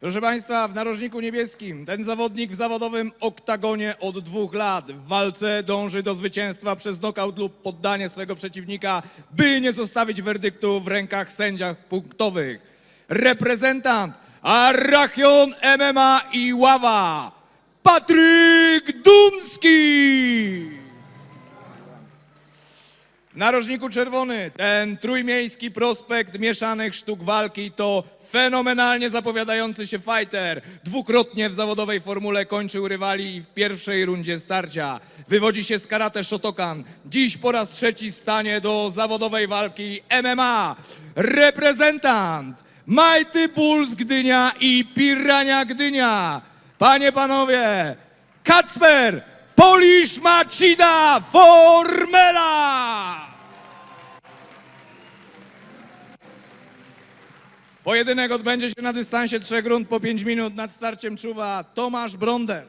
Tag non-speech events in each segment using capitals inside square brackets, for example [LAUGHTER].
Proszę Państwa, w narożniku niebieskim ten zawodnik w zawodowym oktagonie od dwóch lat w walce dąży do zwycięstwa przez nokaut lub poddanie swojego przeciwnika, by nie zostawić werdyktu w rękach sędziach punktowych. Reprezentant Arachion MMA i Ława, Patryk Dunski! W narożniku czerwony ten trójmiejski prospekt mieszanych sztuk walki to fenomenalnie zapowiadający się fighter. Dwukrotnie w zawodowej formule kończył rywali w pierwszej rundzie starcia. Wywodzi się z karate Shotokan. Dziś po raz trzeci stanie do zawodowej walki MMA. Reprezentant Mighty Bulls Gdynia i Pirania Gdynia. Panie, panowie, Kacper Polish Machida Formela! Pojedynek odbędzie się na dystansie 3 rund po 5 minut. Nad starciem czuwa Tomasz Bronder.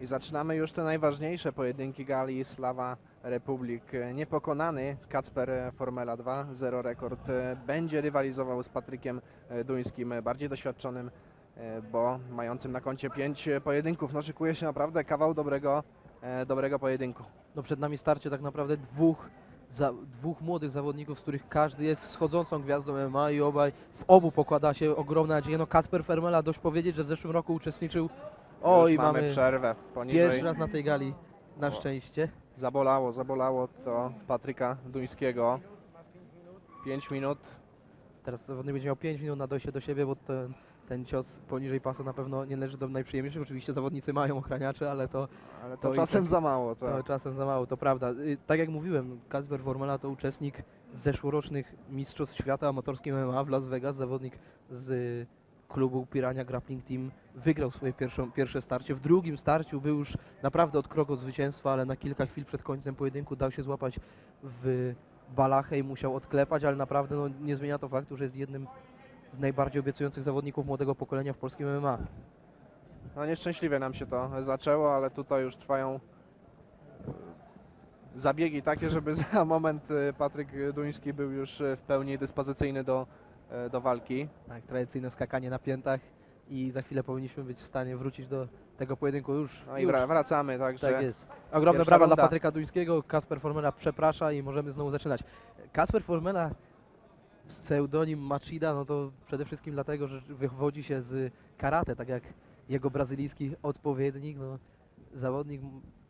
I zaczynamy już te najważniejsze pojedynki gali Slawa Republik. Niepokonany Kacper Formela 2, zero rekord, będzie rywalizował z Patrykiem Duńskim, bardziej doświadczonym, bo mającym na koncie pięć pojedynków. No szykuje się naprawdę kawał dobrego, dobrego pojedynku. No przed nami starcie tak naprawdę dwóch, za, dwóch młodych zawodników, z których każdy jest wschodzącą gwiazdą MMA i obaj w obu pokłada się ogromna nadzieja. No Kasper Fermela dość powiedzieć, że w zeszłym roku uczestniczył. O już i mamy, mamy przerwę poniżej. pierwszy raz na tej gali na O. szczęście. Zabolało, zabolało to Patryka Duńskiego. 5 minut. Teraz zawodnik będzie miał 5 minut na dojście do siebie, bo ten, ten cios poniżej pasa na pewno nie należy do najprzyjemniejszych. Oczywiście zawodnicy mają ochraniacze, ale to, Ale to, To czasem tak- za mało. To. to czasem za mało, to prawda. Y, Tak jak mówiłem, Kasper Formela to uczestnik zeszłorocznych Mistrzostw Świata Amatorskim MMA w Las Vegas, zawodnik z y, klubu Pirania Grappling Team. Wygrał swoje pierwszą, pierwsze starcie. W drugim starciu był już naprawdę od kroku od zwycięstwa, ale na kilka chwil przed końcem pojedynku dał się złapać w balachę i musiał odklepać, ale naprawdę no, nie zmienia to faktu, że jest jednym z najbardziej obiecujących zawodników młodego pokolenia w polskim MMA. No nieszczęśliwie nam się to zaczęło, ale tutaj już trwają e, zabiegi takie, żeby [LAUGHS] za moment e, Patryk Duński był już e, w pełni dyspozycyjny do, do walki. Tak, tradycyjne skakanie na piętach i za chwilę powinniśmy być w stanie wrócić do tego pojedynku już. No i już. wra- wracamy, także Tak jest. Ogromne brawa dla Patryka Duńskiego. Kasper Formela przeprasza i możemy znowu zaczynać. Kasper Formela, pseudonim Machida, no to przede wszystkim dlatego, że wywodzi się z karate, tak jak jego brazylijski odpowiednik. No, zawodnik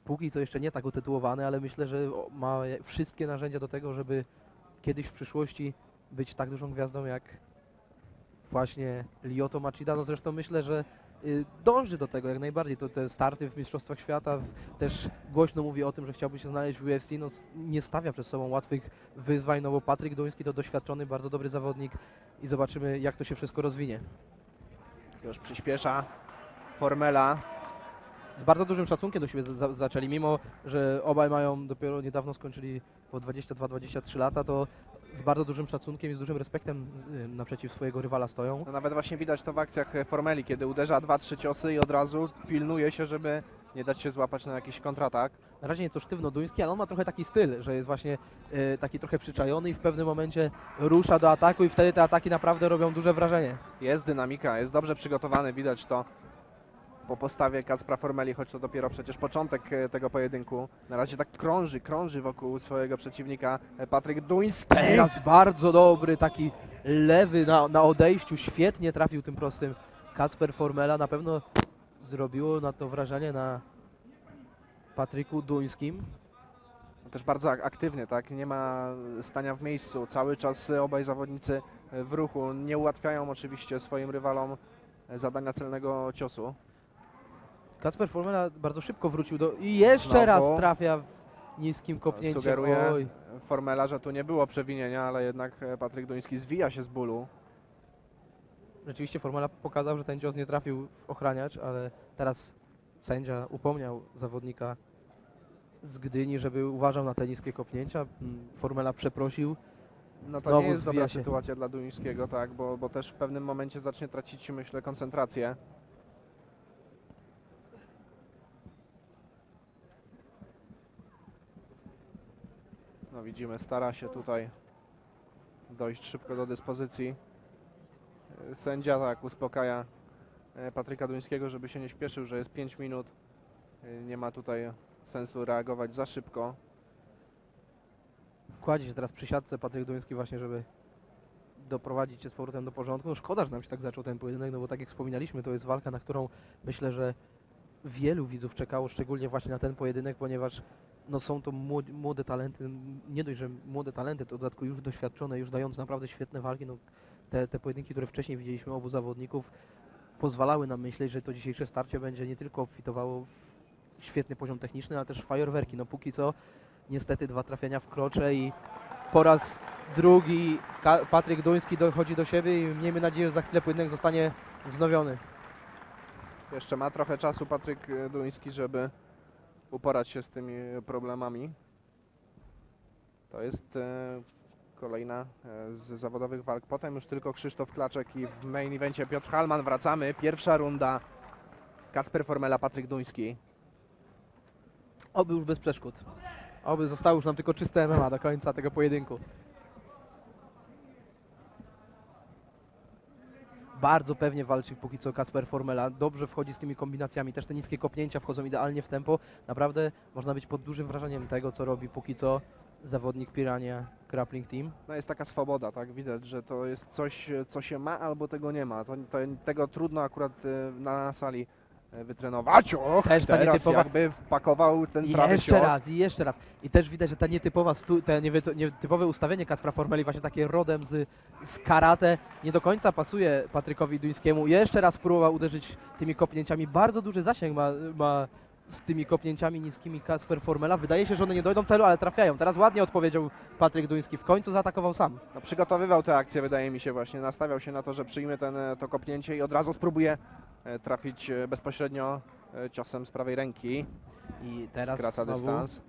póki co jeszcze nie tak utytułowany, ale myślę, że ma wszystkie narzędzia do tego, żeby kiedyś w przyszłości być tak dużą gwiazdą jak właśnie Lyoto Machida. No zresztą myślę, że dąży do tego jak najbardziej. To te starty w Mistrzostwach Świata też głośno mówi o tym, że chciałby się znaleźć w UFC. No, nie stawia przed sobą łatwych wyzwań, no bo Patryk Duński to doświadczony, bardzo dobry zawodnik i zobaczymy jak to się wszystko rozwinie. już przyspiesza Formela. Z bardzo dużym szacunkiem do siebie za zaczęli, mimo że obaj mają dopiero niedawno skończyli po 22-23 lata, to z bardzo dużym szacunkiem i z dużym respektem y, naprzeciw swojego rywala stoją. No nawet właśnie widać to w akcjach e, Formeli, kiedy uderza 2-3 ciosy i od razu pilnuje się, żeby nie dać się złapać na jakiś kontratak. na razie nieco sztywno duński, ale on ma trochę taki styl, że jest właśnie e, taki trochę przyczajony i w pewnym momencie rusza do ataku i wtedy te ataki naprawdę robią duże wrażenie. Jest dynamika, jest dobrze przygotowany, widać to po postawie Kacpra Formeli, choć to dopiero przecież początek e, tego pojedynku. Na razie tak krąży, krąży wokół swojego przeciwnika e, Patryk Duński. Teraz bardzo dobry taki lewy na, na odejściu, świetnie trafił tym prostym Kacper Formela, na pewno zrobiło na to wrażenie na Patryku Duńskim. Też bardzo ak- aktywny, tak? Nie ma stania w miejscu. Cały czas obaj zawodnicy e, w ruchu. Nie ułatwiają oczywiście swoim rywalom zadania celnego ciosu. Kacper Formela bardzo szybko wrócił do i jeszcze Znowu. raz trafia w niskim kopnięciem. Sugeruje Oj. Formela, że tu nie było przewinienia, ale jednak e, Patryk Duński zwija się z bólu. Rzeczywiście Formela pokazał, że ten cios nie trafił w ochraniacz, ale teraz sędzia upomniał zawodnika z Gdyni, żeby uważał na te niskie kopnięcia. Mm, Formela przeprosił. No to Znowu nie jest dobra się. sytuacja dla Duńskiego, tak, bo, bo też w pewnym momencie zacznie tracić, myślę, koncentrację. Widzimy, stara się tutaj dojść szybko do dyspozycji. Sędzia tak uspokaja e, Patryka Duńskiego, żeby się nie śpieszył, że jest 5 minut. E, Nie ma tutaj sensu reagować za szybko. Kładzie się teraz przy siatce Patryk Duński właśnie, żeby doprowadzić się z powrotem do porządku. No szkoda, że nam się tak zaczął ten pojedynek, no bo tak jak wspominaliśmy, to jest walka, na którą myślę, że wielu widzów czekało, szczególnie właśnie na ten pojedynek, ponieważ no są to młode, talenty, nie dość, że młode talenty, to dodatku już doświadczone, już dające naprawdę świetne walki. No, te, te pojedynki, które wcześniej widzieliśmy obu zawodników, pozwalały nam myśleć, że to dzisiejsze starcie będzie nie tylko obfitowało w świetny poziom techniczny, ale też fajerwerki. No póki co niestety dwa trafienia w krocze i po raz drugi Patryk Duński dochodzi do siebie i miejmy nadzieję, że za chwilę pojedynek zostanie wznowiony. Jeszcze ma trochę czasu Patryk e, Duński, żeby uporać się z tymi problemami. To jest e, kolejna e, z zawodowych walk. Potem już tylko Krzysztof Klaczek i w main evencie Piotr Halman. Wracamy. Pierwsza runda. Kacper Formela, Patryk Duński. Oby już bez przeszkód. Oby zostało już nam tylko czyste MMA do końca tego pojedynku. Bardzo pewnie walczy póki co Kasper Formela. Dobrze wchodzi z tymi kombinacjami. Też te niskie kopnięcia wchodzą idealnie w tempo. Naprawdę można być pod dużym wrażeniem tego, co robi póki co zawodnik Pirania Grappling Team. No jest taka swoboda, tak? Widać, że to jest coś, co się ma albo tego nie ma. To, to, tego trudno akurat e, na sali wytrenować. Och, Też ta teraz nietypowa- jakby wpakował ten I prawy jeszcze cios. raz, i jeszcze raz. I też widać, że ta nietypowa stu, te nietypowe ustawienie Kaspra Formeli, właśnie takie rodem z, z karate, nie do końca pasuje Patrykowi Duńskiemu. Jeszcze raz próbował uderzyć tymi kopnięciami. Bardzo duży zasięg ma, ma z tymi kopnięciami niskimi Kasper Formela. Wydaje się, że one nie dojdą celu, ale trafiają. Teraz ładnie odpowiedział Patryk Duński. W końcu zaatakował sam. No, przygotowywał tę akcję, wydaje mi się właśnie. Nastawiał się na to, że przyjmie ten, e, to kopnięcie i od razu spróbuje e, trafić e, bezpośrednio e, ciosem z prawej ręki. I teraz Skraca znowu dystans.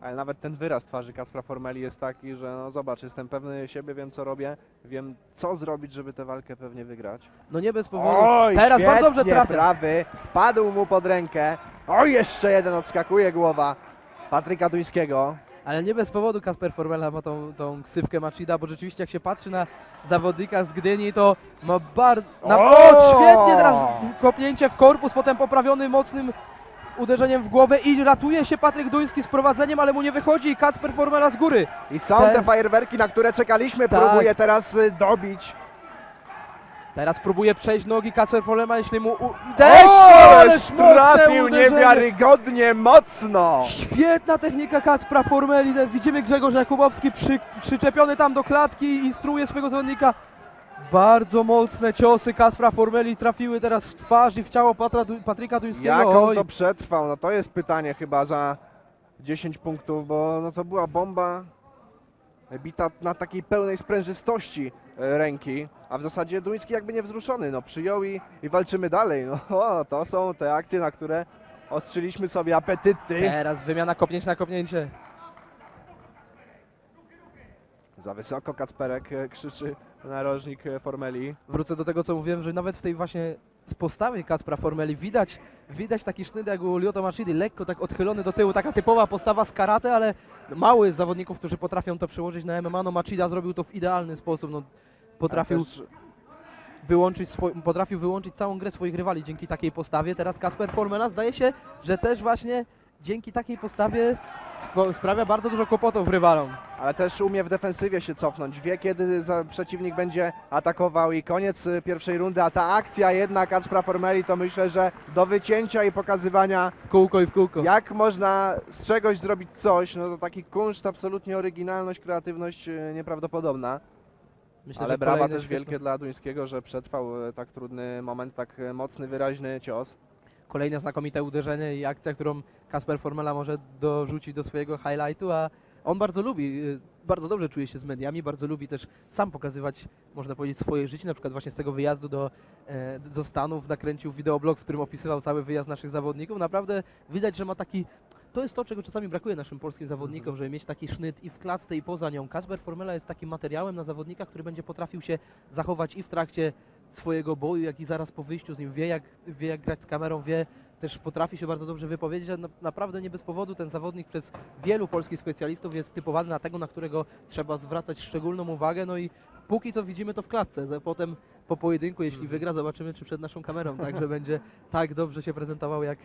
Ale nawet ten wyraz twarzy Kacpra Formeli jest taki, że no zobacz, jestem pewny siebie, wiem co robię, wiem co zrobić, żeby tę walkę pewnie wygrać. No nie bez powodu. Oj, Teraz bardzo dobrze trafia. prawy, wpadł mu pod rękę. Oj, jeszcze jeden odskakuje głowa Patryka Duńskiego. Ale nie bez powodu Kasper Formela ma tą, tą ksywkę Machida, bo rzeczywiście jak się patrzy na zawodnika z Gdyni, to ma bardzo... Na... O! Świetnie teraz kopnięcie w korpus, potem poprawiony mocnym uderzeniem w głowę i ratuje się Patryk Duński z prowadzeniem, ale mu nie wychodzi i Kacper Formela z góry. I są Ten- te fajerwerki, na które czekaliśmy, Tak. próbuje teraz y, dobić. Teraz próbuje przejść nogi Kacper Formela, jeśli mu... U... Deszcz! Ależ trafił niewiarygodnie mocno! Świetna technika Kacpra Formeli. Widzimy Grzegorz Jakubowski przy, przyczepiony tam do klatki i instruuje swojego zawodnika. Bardzo mocne ciosy Kacpra Formeli trafiły teraz w twarz i w ciało Patra, Patryka Duńskiego. Jak on to przetrwał? No to jest pytanie chyba za 10 punktów, bo no to była bomba bita na takiej pełnej sprężystości ręki, a w zasadzie Duński jakby niewzruszony, no przyjął i, i walczymy dalej. No [LAUGHS] o, to są te akcje, na które ostrzyliśmy sobie apetyty. Teraz wymiana kopnięć na kopnięcie. Za wysoko Kacperek e, krzyczy narożnik e, Formeli. Wrócę do tego, co mówiłem, że nawet w tej właśnie z postawy Kaspra Formeli widać, widać taki sznyt jak u Lyoto Machidi, lekko tak odchylony do tyłu, taka typowa postawa z karate, ale mało jest zawodników, którzy potrafią to przełożyć na MMA. No Machida zrobił to w idealny sposób, no, potrafił też wyłączyć swój, potrafił wyłączyć całą grę swoich rywali dzięki takiej postawie. Teraz Kasper Formela zdaje się, że też właśnie dzięki takiej postawie sprawia bardzo dużo kłopotów rywalom. ale też umie w defensywie się cofnąć. Wie, kiedy przeciwnik będzie atakował i koniec y, pierwszej rundy, a ta akcja jednak Kacpra Formeli to myślę, że do wycięcia i pokazywania, W kółko i w kółko. jak można z czegoś zrobić coś, no to taki kunszt, absolutnie oryginalność, kreatywność y, nieprawdopodobna. Myślę, ale brawa kolejny też świetny- wielkie dla Duńskiego, że przetrwał y, tak trudny moment, tak y, mocny, wyraźny cios. Kolejne znakomite uderzenie i akcja, którą Kasper Formela może dorzucić do swojego highlightu, a on bardzo lubi, y, bardzo dobrze czuje się z mediami, bardzo lubi też sam pokazywać, można powiedzieć, swoje życie, na przykład właśnie z tego wyjazdu do, e, do Stanów nakręcił wideoblog, w którym opisywał cały wyjazd naszych zawodników. Naprawdę widać, że ma taki, to jest to, czego czasami brakuje naszym polskim zawodnikom, żeby mieć taki sznyt i w klatce i poza nią. Kasper Formela jest takim materiałem na zawodnika, który będzie potrafił się zachować i w trakcie swojego boju, jak i zaraz po wyjściu z nim. Wie jak, wie jak grać z kamerą, wie też potrafi się bardzo dobrze wypowiedzieć, a na, naprawdę nie bez powodu ten zawodnik przez wielu polskich specjalistów jest typowany na tego, na którego trzeba zwracać szczególną uwagę, no i póki co widzimy to w klatce, potem po pojedynku, jeśli wygra, zobaczymy czy przed naszą kamerą także [LAUGHS] będzie tak dobrze się prezentował jak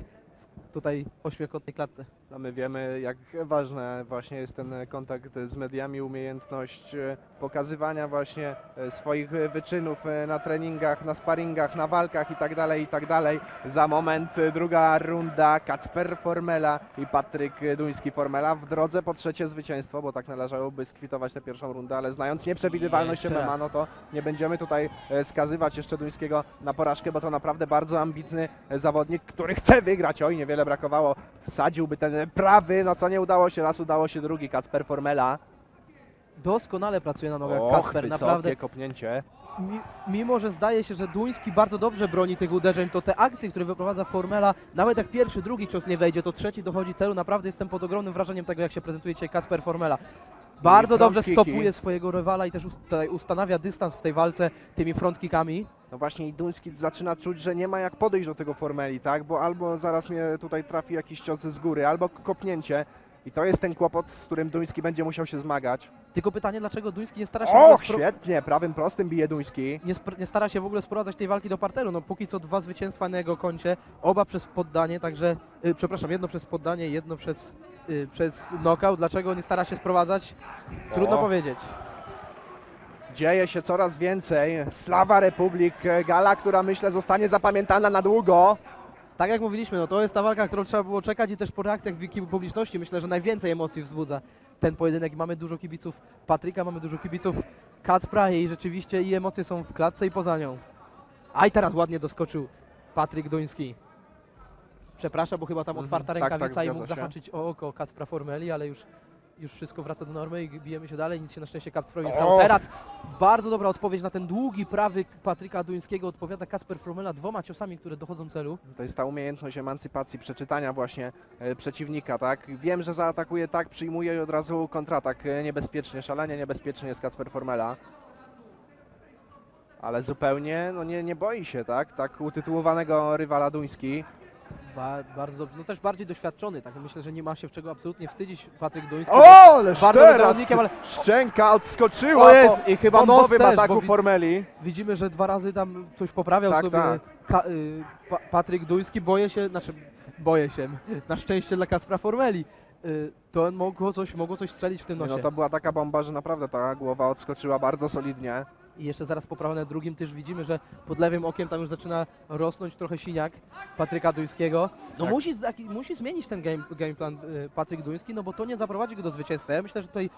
tutaj w ośmiokątnej klatce. No my wiemy, jak ważny właśnie jest ten kontakt z mediami, umiejętność e, pokazywania właśnie e, swoich wyczynów e, na treningach, na sparingach, na walkach i tak dalej, i tak dalej. Za moment druga runda Kacper Formela i Patryk Duński Formela w drodze po trzecie zwycięstwo, bo tak należałoby skwitować tę pierwszą rundę, ale znając nieprzewidywalność MMA, no to nie będziemy tutaj skazywać jeszcze Duńskiego na porażkę, bo to naprawdę bardzo ambitny zawodnik, który chce wygrać. Oj, niewiele brakowało. Sadziłby ten prawy, no co nie udało się raz, udało się drugi. Kacper Formela. Doskonale pracuje na nogach Och, Kacper, wysokie naprawdę kopnięcie. mi, mimo że zdaje się, że Duński bardzo dobrze broni tych uderzeń, to te akcje, które wyprowadza Formela, nawet jak pierwszy, drugi cios nie wejdzie, to trzeci dochodzi celu. Naprawdę jestem pod ogromnym wrażeniem tego, jak się prezentuje dzisiaj Kacper Formela. Bardzo dobrze stopuje swojego rywala i też usta- ustanawia dystans w tej walce tymi front kickami. No właśnie i Duński zaczyna czuć, że nie ma jak podejść do tego Formeli, tak? Bo albo zaraz mnie tutaj trafi jakiś cios z góry, albo kopnięcie. I to jest ten kłopot, z którym Duński będzie musiał się zmagać. Tylko pytanie, dlaczego Duński nie stara się... spro- świetnie, prawym prostym bije Duński. nie, nie stara się w ogóle sprowadzać tej walki do parteru. No póki co dwa zwycięstwa na jego koncie, oba przez poddanie, także, y, przepraszam, jedno przez poddanie, jedno przez, y, przez knockout. Dlaczego nie stara się sprowadzać? Trudno O. powiedzieć. Dzieje się coraz więcej. Slawa Republik, gala, która myślę zostanie zapamiętana na długo. Tak jak mówiliśmy, no to jest ta walka, którą trzeba było czekać i też po reakcjach wielkiej publiczności myślę, że najwięcej emocji wzbudza ten pojedynek. Mamy dużo kibiców Patryka, mamy dużo kibiców Kacpra i rzeczywiście i emocje są w klatce i poza nią. A i teraz ładnie doskoczył Patryk Duński. Przepraszam, bo chyba tam Mhm, otwarta tak, tak, rękawica i zgadza mógł się. zahaczyć o oko Kacpra Formeli, ale już, już wszystko wraca do normy i bijemy się dalej. Nic się na szczęście Kacprowi nie stało. O! Teraz bardzo dobra odpowiedź na ten długi prawy Patryka Duńskiego. Odpowiada Kacper Formela dwoma ciosami, które dochodzą celu. To jest ta umiejętność emancypacji, przeczytania właśnie e, przeciwnika, tak? Wiem, że zaatakuje tak, przyjmuje i od razu kontratak e, niebezpiecznie, szalenie niebezpiecznie jest Kacper Formela. Ale zupełnie no nie, nie boi się, tak? Tak utytułowanego rywala Duński. Ba, bardzo. No też bardziej doświadczony, tak myślę, że nie ma się w czego absolutnie wstydzić Patryk Duński. O, ależ teraz ale- szczęka odskoczyła O jest, po i chyba nos też, ataku Formeli. widzimy, że dwa razy tam coś poprawiał Tak, sobie tak. Ka, y, pa, Patryk Duński. Boję się, znaczy boję się, [LAUGHS] na szczęście dla Kacpra Formeli. Y, to mogło coś, mogło coś strzelić w tym Nie, nosie. No to była taka bomba, że naprawdę ta głowa odskoczyła bardzo solidnie. I jeszcze zaraz poprawę na drugim też widzimy, że pod lewym okiem tam już zaczyna rosnąć trochę siniak Patryka Duńskiego. No Tak. musi, musi zmienić ten game, game plan y, Patryk Duński, no bo to nie zaprowadzi go do zwycięstwa. Ja myślę, że tutaj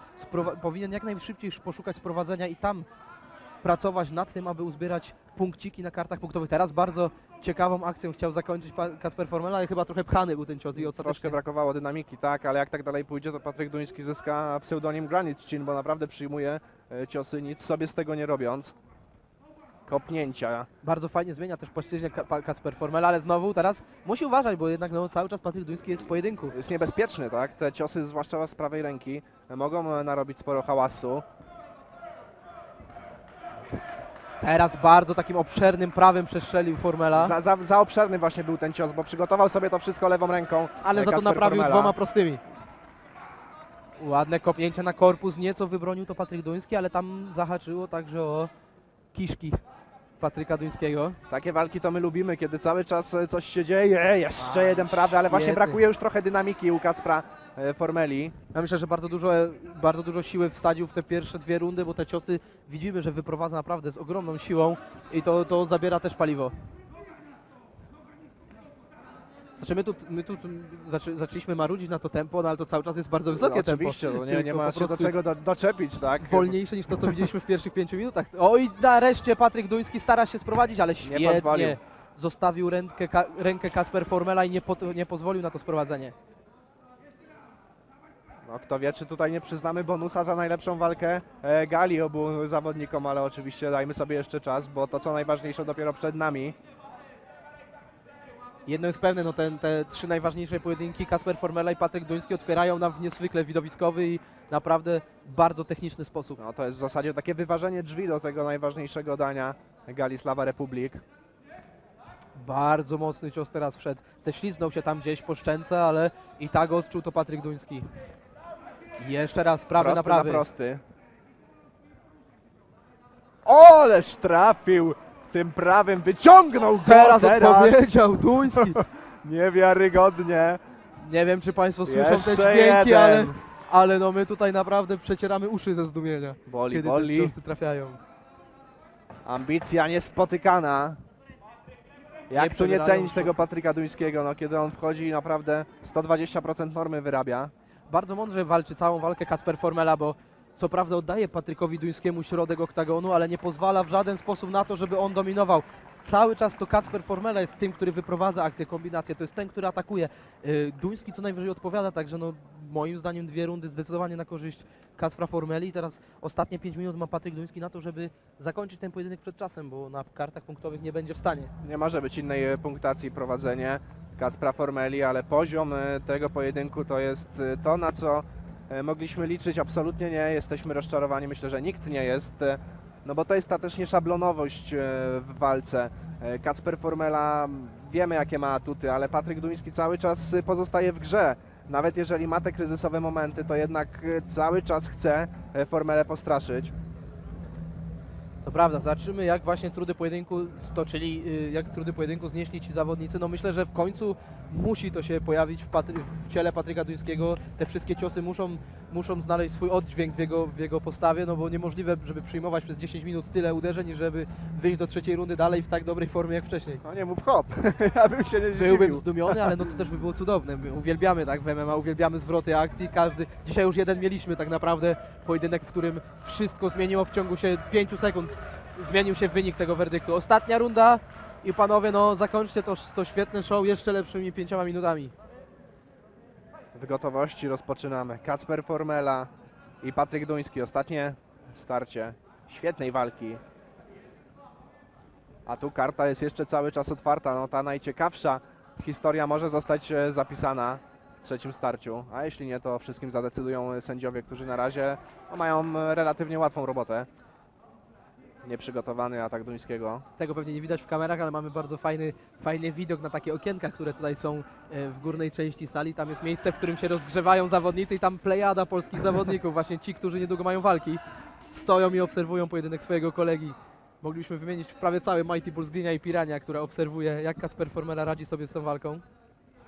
powinien jak najszybciej sz- poszukać sprowadzenia i tam pracować nad tym, aby uzbierać punkciki na kartach punktowych. Teraz bardzo ciekawą akcją chciał zakończyć Kasper Formela, ale chyba trochę pchany był ten cios i Troszkę brakowało dynamiki, tak, ale jak tak dalej pójdzie, to Patryk Duński zyska pseudonim Granite Chin, bo naprawdę przyjmuje e, ciosy, nic sobie z tego nie robiąc. Kopnięcia. bardzo fajnie zmienia też pa- Kasper Formela, ale znowu teraz musi uważać, bo jednak no, cały czas Patryk Duński jest w pojedynku. Jest niebezpieczny, tak? Te ciosy, zwłaszcza z prawej ręki, mogą e, narobić sporo hałasu. Teraz bardzo takim obszernym prawym przestrzelił Formela, Za, za, za obszerny właśnie był ten cios, bo przygotował sobie to wszystko lewą ręką. ale e, za to naprawił Formela. dwoma prostymi. Ładne kopnięcia na korpus, nieco wybronił to Patryk Duński, ale tam zahaczyło także o kiszki Patryka Duńskiego. Takie walki to my lubimy, kiedy cały czas e, coś się dzieje. Jeszcze A, jeden prawy, ale właśnie świetny. brakuje już trochę dynamiki u Kacpra e, Formeli. Ja myślę, że bardzo dużo, bardzo dużo siły wsadził w te pierwsze dwie rundy, bo te ciosy widzimy, że wyprowadza naprawdę z ogromną siłą i to, to zabiera też paliwo. Znaczy my tu, my tu zaczę, zaczęliśmy marudzić na to tempo, no ale to cały czas jest bardzo wysokie no, tempo. Oczywiście, nie, nie ma się do czego do, doczepić, tak? wolniejsze niż to, co widzieliśmy w pierwszych pięciu minutach. O i nareszcie Patryk Duński stara się sprowadzić, ale świetnie zostawił rękę, rękę Kasper Formela i nie, po, nie pozwolił na to sprowadzenie. No, kto wie, czy tutaj nie przyznamy bonusa za najlepszą walkę e, gali obu zawodnikom, ale oczywiście dajmy sobie jeszcze czas, bo to co najważniejsze dopiero przed nami. Jedno jest pewne, no ten, te trzy najważniejsze pojedynki, Kasper Formela i Patryk Duński otwierają nam w niezwykle widowiskowy i naprawdę bardzo techniczny sposób. No, to jest w zasadzie takie wyważenie drzwi do tego najważniejszego dania gali Slawa Republik. Bardzo mocny cios teraz wszedł. Ześliznął się tam gdzieś po szczęce, ale i tak odczuł to Patryk Duński. Jeszcze raz, prawy prosty na prawy. prosty. Oleż trafił tym prawym, wyciągnął go Teraz, teraz. odpowiedział Duński. [LAUGHS] Niewiarygodnie. Nie wiem, czy Państwo słyszą Jeszcze te dźwięki, ale, jeden. ale no my tutaj naprawdę przecieramy uszy ze zdumienia, Boli, kiedy boli. te ciosy trafiają. Ambicja niespotykana. Jak tu nie cenić tego Patryka Duńskiego, no kiedy on wchodzi i naprawdę 120% normy wyrabia. Bardzo mądrze walczy całą walkę Kasper Formela, bo co prawda oddaje Patrykowi Duńskiemu środek oktagonu, ale nie pozwala w żaden sposób na to, żeby on dominował. Cały czas to Kasper Formela jest tym, który wyprowadza akcję, kombinację, to jest ten, który atakuje. Yy, Duński co najwyżej odpowiada, także no moim zdaniem dwie rundy zdecydowanie na korzyść Kaspra Formeli. Teraz ostatnie 5 minut ma Patryk Duński na to, żeby zakończyć ten pojedynek przed czasem, bo na kartach punktowych nie będzie w stanie. Nie może być innej e, punktacji prowadzenie Kacpra Formeli, ale poziom e, tego pojedynku to jest e, to, na co mogliśmy liczyć. Absolutnie nie jesteśmy rozczarowani. Myślę, że nikt nie jest. No bo to jest ta też nieszablonowość e, w walce. E, Kacper Formela wiemy jakie ma atuty, ale Patryk Duński cały czas e, pozostaje w grze. Nawet jeżeli ma te kryzysowe momenty, to jednak e, cały czas chce e, Formelę postraszyć. To prawda, zobaczymy jak właśnie trudy pojedynku stoczyli, y, jak trudy pojedynku znieśli ci zawodnicy. No myślę, że w końcu musi to się pojawić w, Patry- w ciele Patryka Duńskiego. Te wszystkie ciosy muszą, muszą znaleźć swój oddźwięk w jego, w jego postawie, no bo niemożliwe, żeby przyjmować przez 10 minut tyle uderzeń i żeby wyjść do trzeciej rundy dalej w tak dobrej formie jak wcześniej. No nie mów hop, [LAUGHS] ja bym się nie Byłbym zdziwił. zdumiony, ale no to też by było cudowne. My uwielbiamy tak w MMA, uwielbiamy zwroty akcji. Każdy, dzisiaj już jeden mieliśmy tak naprawdę pojedynek, w którym wszystko zmieniło w ciągu się 5 sekund. Zmienił się wynik tego werdyktu. Ostatnia runda i panowie, no zakończcie to, to świetne show jeszcze lepszymi pięcioma minutami. W gotowości rozpoczynamy. Kacper Formela i Patryk Duński. Ostatnie starcie świetnej walki. A tu karta jest jeszcze cały czas otwarta. No ta najciekawsza historia może zostać e, zapisana w trzecim starciu. A jeśli nie, to wszystkim zadecydują sędziowie, którzy na razie no, mają e, relatywnie łatwą robotę. Nieprzygotowany atak Duńskiego. Tego pewnie nie widać w kamerach, ale mamy bardzo fajny, fajny widok na takie okienka, które tutaj są e, w górnej części sali. Tam jest miejsce, w którym się rozgrzewają zawodnicy i tam plejada polskich [LAUGHS] zawodników, właśnie ci, którzy niedługo mają walki, stoją i obserwują pojedynek swojego kolegi. Moglibyśmy wymienić prawie cały Mighty Bulls Gdynia i Pirania, która obserwuje, jak Kasper Formela radzi sobie z tą walką.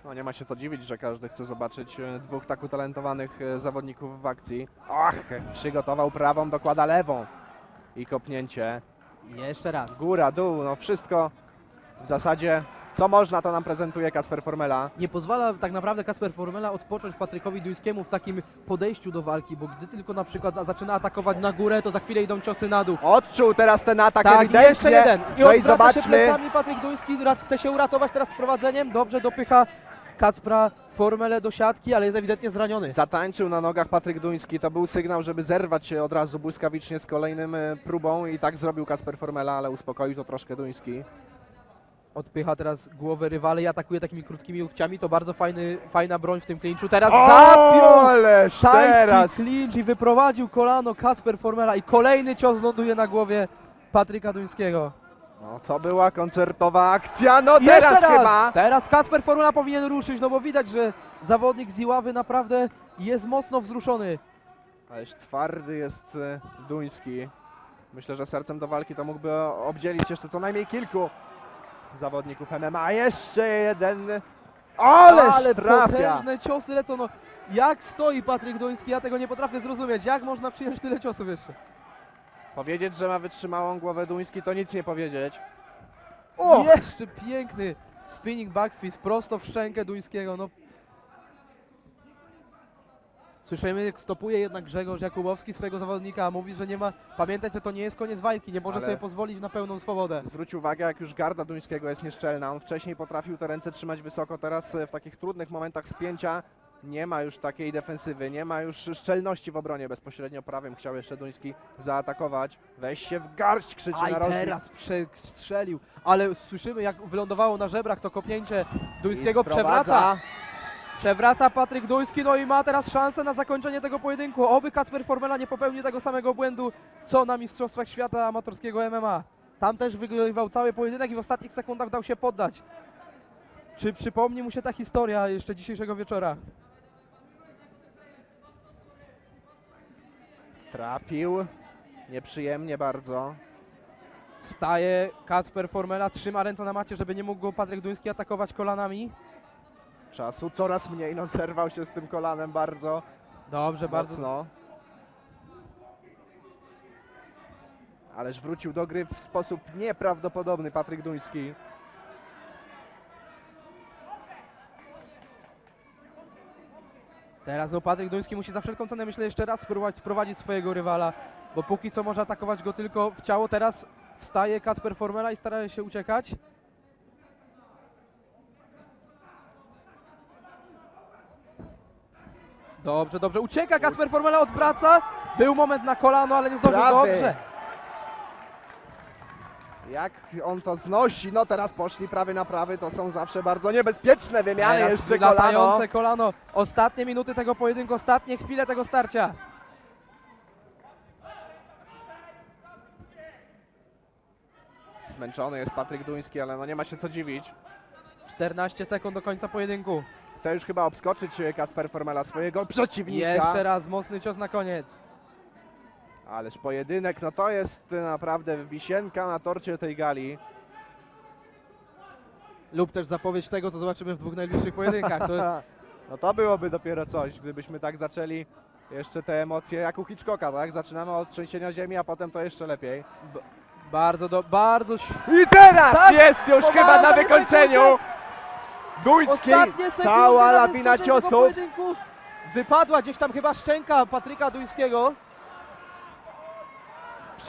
No nie ma się co dziwić, że każdy chce zobaczyć e, dwóch tak utalentowanych e, zawodników w akcji. Ach, przygotował prawą, dokłada lewą. I kopnięcie. Jeszcze raz. Góra, dół, no wszystko w zasadzie co można to nam prezentuje Kacper Formela. Nie pozwala tak naprawdę Kasper Formela odpocząć Patrykowi Duńskiemu w takim podejściu do walki, bo gdy tylko na przykład za- zaczyna atakować na górę, to za chwilę idą ciosy na dół. Odczuł teraz ten atak Tak, ewidentnie. jeszcze jeden. I no i odwraca się zobaczmy. plecami Patryk Duński, chce się uratować teraz z prowadzeniem. Dobrze dopycha Kacpra Formelę do siatki, ale jest ewidentnie zraniony. Zatańczył na nogach Patryk Duński. To był sygnał, żeby zerwać się od razu błyskawicznie z kolejnym e, próbą i tak zrobił Kacper Formela, ale uspokoił to troszkę Duński. Odpycha teraz głowę rywala i atakuje takimi krótkimi łokciami. To bardzo fajny, fajna broń w tym klinczu. Teraz O, zapiął teraz! clinch i wyprowadził kolano Kacper Formela i kolejny cios ląduje na głowie Patryka Duńskiego. No to była koncertowa akcja, no Jeszcze teraz raz! chyba! Teraz Kacper Formula powinien ruszyć, no bo widać, że zawodnik z Iławy naprawdę jest mocno wzruszony. Ależ twardy jest e, Duński. Myślę, że sercem do walki to mógłby obdzielić jeszcze co najmniej kilku zawodników MMA. Jeszcze jeden. Ależ Ale trafia! potężne ciosy lecą. No, jak stoi Patryk Duński, ja tego nie potrafię zrozumieć. Jak można przyjąć tyle ciosów jeszcze? Powiedzieć, że ma wytrzymałą głowę Duński, to nic nie powiedzieć. O! Jeszcze [LAUGHS] piękny spinning back fist prosto w szczękę Duńskiego. No. Słyszymy, jak stopuje jednak Grzegorz Jakubowski swojego zawodnika, a mówi, że nie ma. Pamiętać, że to nie jest koniec walki, nie może Ale- sobie pozwolić na pełną swobodę. Zwróć uwagę, jak już garda Duńskiego jest nieszczelna. On wcześniej potrafił te ręce trzymać wysoko, teraz e, w takich trudnych momentach spięcia nie ma już takiej defensywy, nie ma już szczelności w obronie. Bezpośrednio prawym chciał jeszcze Duński zaatakować. Weź się w garść, krzyczy A i narożnik. teraz przestrzelił, ale słyszymy jak wylądowało na żebrach to kopnięcie Duńskiego, przewraca, przewraca Patryk Duński, no i ma teraz szansę na zakończenie tego pojedynku. Oby Kacper Formela nie popełni tego samego błędu, co na Mistrzostwach Świata Amatorskiego MMA. Tam też wygrywał cały pojedynek i w ostatnich sekundach dał się poddać. Czy przypomni mu się ta historia jeszcze dzisiejszego wieczora? Trafił. Nieprzyjemnie bardzo. Staje Kacper Formela, trzyma ręce na macie, żeby nie mógł go Patryk Duński atakować kolanami. Czasu coraz mniej, no zerwał się z tym kolanem bardzo Dobrze, bardzo. mocno. Ależ wrócił do gry w sposób nieprawdopodobny Patryk Duński. Teraz no, Patryk Duński musi za wszelką cenę, myślę, jeszcze raz spróbować sprowadzić swojego rywala, bo póki co może atakować go tylko w ciało. Teraz wstaje Kacper Formela i stara się uciekać. Dobrze, dobrze. Ucieka Kacper Formela, odwraca. Był moment na kolano, ale nie zdążył. Dobrze. Jak on to znosi, no teraz poszli prawy na prawy, to są zawsze bardzo niebezpieczne wymiany, Teraz jeszcze kolano. latające kolano. Ostatnie minuty tego pojedynku, ostatnie chwile tego starcia. Zmęczony jest Patryk Duński, ale no nie ma się co dziwić. 14 sekund do końca pojedynku. Chce już chyba obskoczyć e, Kacper Formela swojego przeciwnika. Jeszcze raz mocny cios na koniec. Ależ pojedynek, no to jest naprawdę wisienka na torcie tej gali. Lub też zapowiedź tego, co zobaczymy w dwóch najbliższych pojedynkach. To [LAUGHS] No to byłoby dopiero coś, gdybyśmy tak zaczęli jeszcze te emocje jak u Hitchcocka, tak? Zaczynamy od trzęsienia ziemi, a potem to jeszcze lepiej. bardzo, do, bardzo I teraz Tak, jest już chyba na wykończeniu. Duński, cała na lawina ciosów. Wypadła gdzieś tam chyba szczęka Patryka Duńskiego.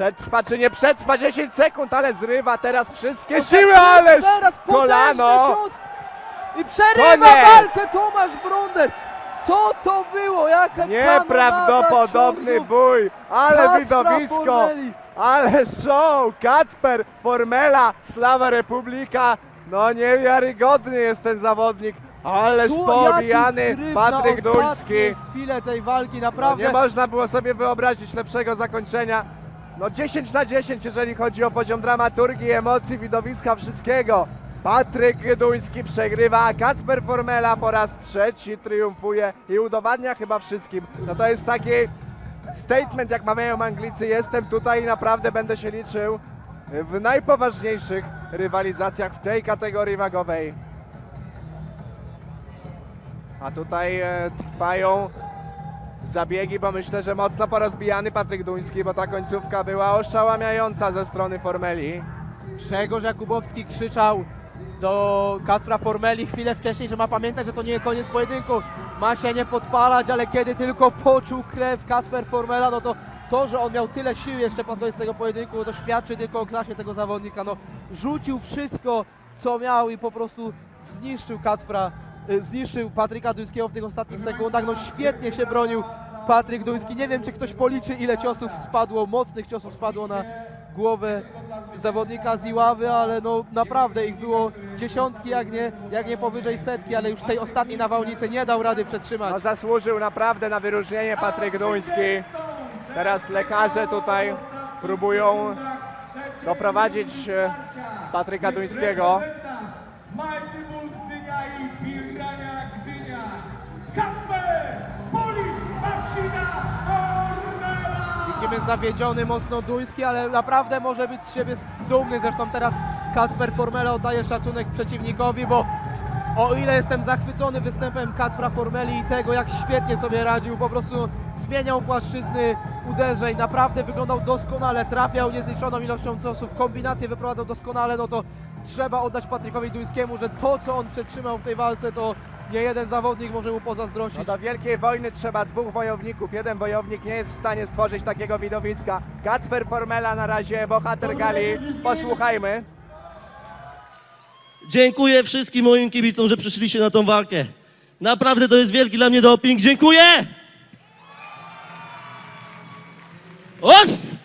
Przetrwa czy nie przetrwa 10 sekund, ale zrywa teraz wszystkie siły, ależ teraz kolano. cios. I przerywa Koniec. walkę Tomasz Brunder. Co to było? Jaka Nieprawdopodobny ciosów bój, ale Kacpra widowisko, Formeli. ale show, Kacper, Formela, Slawa Republika, no niewiarygodny jest ten zawodnik, ależ jaki pobijany Patryk na Duński. chwile tej walki, No, naprawdę. nie można było sobie wyobrazić lepszego zakończenia. No 10 na 10, jeżeli chodzi o poziom dramaturgii, emocji, widowiska, wszystkiego. Patryk Duński przegrywa, Kacper Formela po raz trzeci triumfuje i udowadnia chyba wszystkim. No to jest taki statement, jak mawiają Anglicy, jestem tutaj i naprawdę będę się liczył w najpoważniejszych rywalizacjach w tej kategorii wagowej. A tutaj e, trwają zabiegi, bo myślę, że mocno porozbijany Patryk Duński, bo ta końcówka była oszałamiająca ze strony Formeli. Grzegorz Jakubowski krzyczał do Kacpra Formeli chwilę wcześniej, że ma pamiętać, że to nie koniec pojedynku. Ma się nie podpalać, ale kiedy tylko poczuł krew Kacper Formela, no to to, że on miał tyle sił jeszcze pod koniec tego pojedynku, to świadczy tylko o klasie tego zawodnika. No, rzucił wszystko, co miał i po prostu zniszczył Kacpra, zniszczył Patryka Duńskiego w tych ostatnich sekundach. No świetnie się bronił Patryk Duński. Nie wiem, czy ktoś policzy, ile ciosów spadło, mocnych ciosów spadło na głowę zawodnika z Iławy, ale no naprawdę ich było dziesiątki, jak nie, jak nie powyżej setki, ale już tej ostatniej nawałnicy nie dał rady przetrzymać. No zasłużył naprawdę na wyróżnienie Patryk Duński. Teraz lekarze tutaj próbują doprowadzić e, Patryka Duńskiego. Ornella. Widzimy zawiedziony mocno Duński, ale naprawdę może być z siebie dumny. Zresztą teraz Kacper Formela oddaje szacunek przeciwnikowi, bo o ile jestem zachwycony występem Kacpra Formeli i tego, jak świetnie sobie radził, po prostu zmieniał płaszczyzny uderzeń, naprawdę wyglądał doskonale, trafiał niezliczoną ilością ciosów, kombinacje wyprowadzał doskonale, no to trzeba oddać Patrykowi Duńskiemu, że to, co on przetrzymał w tej walce, to nie jeden zawodnik może mu pozazdrościć. No do wielkiej wojny trzeba dwóch wojowników. Jeden wojownik nie jest w stanie stworzyć takiego widowiska. Kacper Formela na razie bohater gali. Posłuchajmy. Dziękuję wszystkim moim kibicom, że przyszliście na tą walkę. Naprawdę to jest wielki dla mnie doping. Dziękuję! Os!